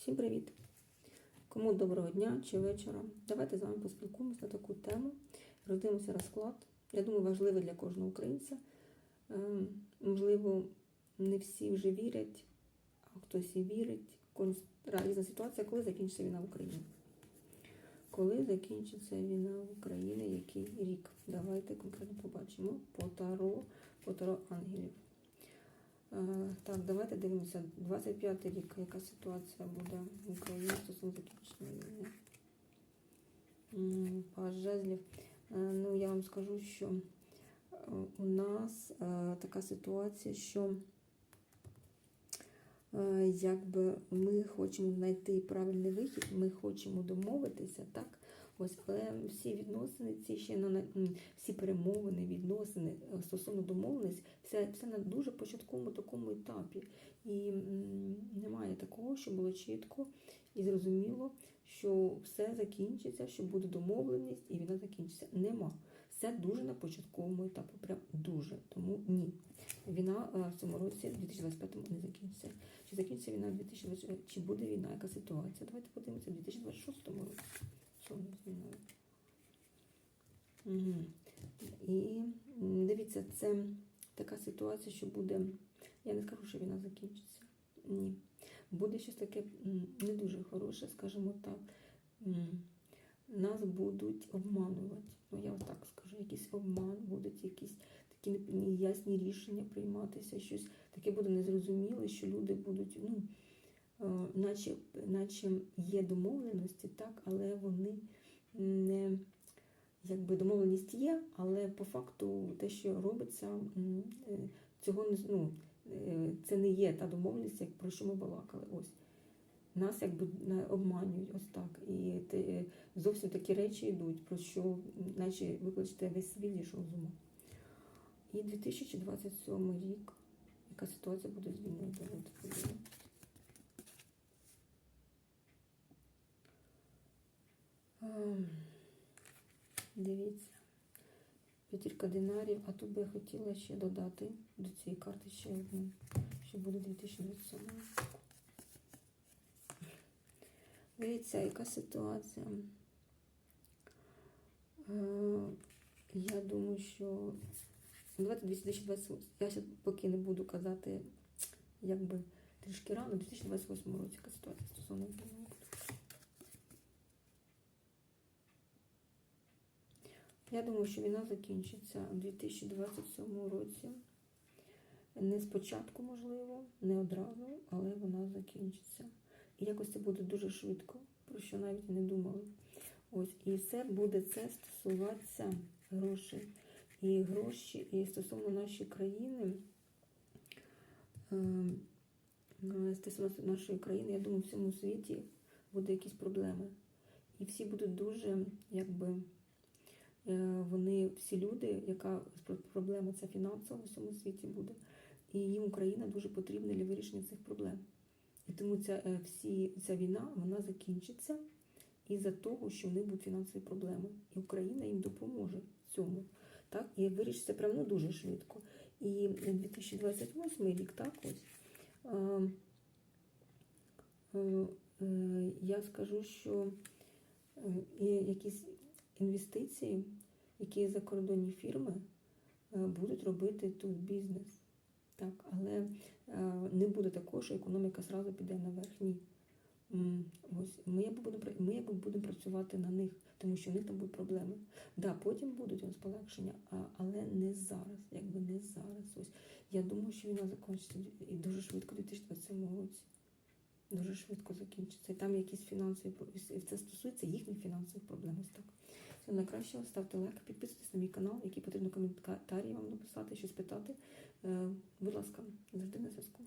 Всім привіт! Кому доброго дня чи вечора. Давайте з вами поспілкуємося на таку тему. Роздивимося розклад. Я думаю, важливий для кожного українця. Ем, Можливо, не всі вже вірять, а хтось і вірить. Різна ситуація, коли закінчиться війна в Україні. Коли закінчиться війна в Україні, який рік? Давайте конкретно побачимо. По Таро, по Таро ангелів. Так, давайте дивимося. 25 рік, яка ситуація буде в Україні стосовно закінчення війни. Паж жезлів. Е, Ну, я вам скажу, що е, у нас е, така ситуація, що якби ми хочемо знайти правильний вихід, ми хочемо домовитися, так? Ось, але всі відносини, ці ще на всі перемовини, відносини е, стосовно домовленість, все, все на дуже початковому такому етапі. І немає такого, що було чітко і зрозуміло, що все закінчиться, що буде домовленість і війна закінчиться. Нема. Все дуже на початковому етапі, прям дуже. Тому ні. Війна е, в цьому році, в 2025 не закінчиться. Чи закінчиться війна в 2020, чи буде війна, яка ситуація? Давайте подивимося в 2026 році. І дивіться, це така ситуація, що буде. Я не скажу, що війна закінчиться. Ні. Буде щось таке не дуже хороше, скажімо так. Нас будуть обманувати. Ну, я так скажу, якийсь обман, будуть якісь такі не- неясні рішення прийматися, щось таке буде незрозуміле, що люди будуть, ну, наче, наче є домовленості, так, але вони не якби домовленість є, але по факту те, що робиться, е, цього не ну, е, це не є та домовленість, як про що ми балакали. Ось. Нас якби обманюють ось так. І те, зовсім такі речі йдуть, про що, наче викличте весь світ зійшов з ума. І 2027 рік, яка ситуація буде з війною? Давайте подивимося. Ем, Дивіться. П'ятірка динарів, а тут би я хотіла ще додати до цієї карти ще одну, що буде 2027. Дивіться, яка ситуація. Е, Я думаю, що давайте 2028. Я ще поки не буду казати, якби трішки рано, у 2028 році яка ситуація стосовно війни Я думаю, що війна закінчиться у 2027 році. Не спочатку, можливо, не одразу, але вона закінчиться. І якось це буде дуже швидко, про що навіть і не думали. Ось, і все буде це стосуватися грошей. І гроші, і стосовно нашої країни, ем, е, стосовно нашої країни, я думаю, в всьому світі буде якісь проблеми. І всі будуть дуже, якби. Е, Вони всі люди, яка проблема ця фінансова в всьому світі буде, і їм Україна дуже потрібна для вирішення цих проблем. І тому ця е, всі ця війна вона закінчиться із-за того, що в них будуть фінансові проблеми, і Україна їм допоможе в цьому. Так, і вирішиться прямо ну, дуже швидко. І 2028 рік, так ось. Е, е, е, я скажу, що е, і якісь інвестиції, які закордонні фірми е, будуть робити тут бізнес. Так, але е, не буде такого, що економіка зразу піде наверх. Ні. Ось ми якби будемо ми якби будемо працювати на них, тому що в них там будуть проблеми. Да, потім будуть у нас полегшення, але не зараз, якби не зараз. Ось я думаю, що війна закінчиться і дуже швидко у 2027 році. Дуже швидко закінчиться. І там якісь фінансові і це стосується їхніх фінансових проблем. Ось так. Все найкращого, ставте лайк, підписуйтесь на мій канал, які потрібно коментарі вам написати, щось питати. Е, Будь ласка, завжди на зв'язку.